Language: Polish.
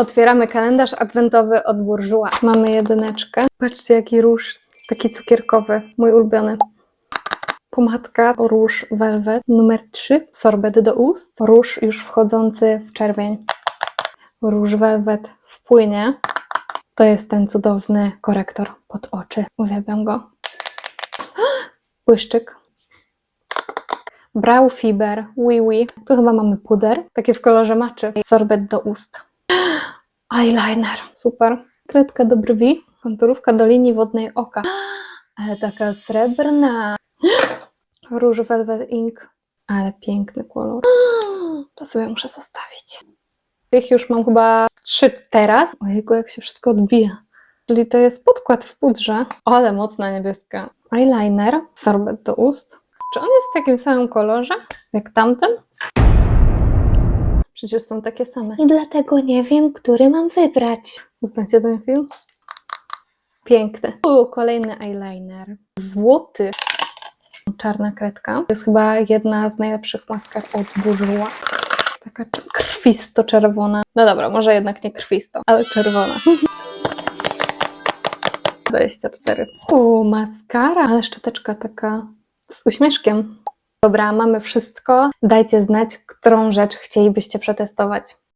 Otwieramy kalendarz adwentowy od Bourjois. Mamy jedyneczkę. Patrzcie, jaki róż. Taki cukierkowy, mój ulubiony. Pomadka, róż Velvet numer 3, sorbet do ust, róż już wchodzący w czerwień. Róż Velvet w płynie. To jest ten cudowny korektor pod oczy. Uwielbiam go. Błyszczyk. Brow Fiber, Wee Wee. Tu chyba mamy puder, taki w kolorze maczy. Sorbet do ust. Eyeliner, super. Kredka do brwi, konturówka do linii wodnej oka. Ale taka srebrna. Róż Velvet Ink, ale piękny kolor. To sobie muszę zostawić. Tych już mam chyba trzy teraz. Ojejku, jak się wszystko odbija. Czyli to jest podkład w pudrze, ale mocna niebieska. Eyeliner, sorbet do ust. Czy on jest w takim samym kolorze jak tamten? Przecież są takie same. I dlatego nie wiem, który mam wybrać. Znacie ten film? Piękny. U, kolejny eyeliner. Złoty. Czarna kredka. To jest chyba jedna z najlepszych maskar od Bourjois. Taka krwisto-czerwona. No dobra, może jednak nie krwisto, ale czerwona. 24. U, maskara, ale szczoteczka taka z uśmieszkiem. Dobra, mamy wszystko. Dajcie znać, którą rzecz chcielibyście przetestować.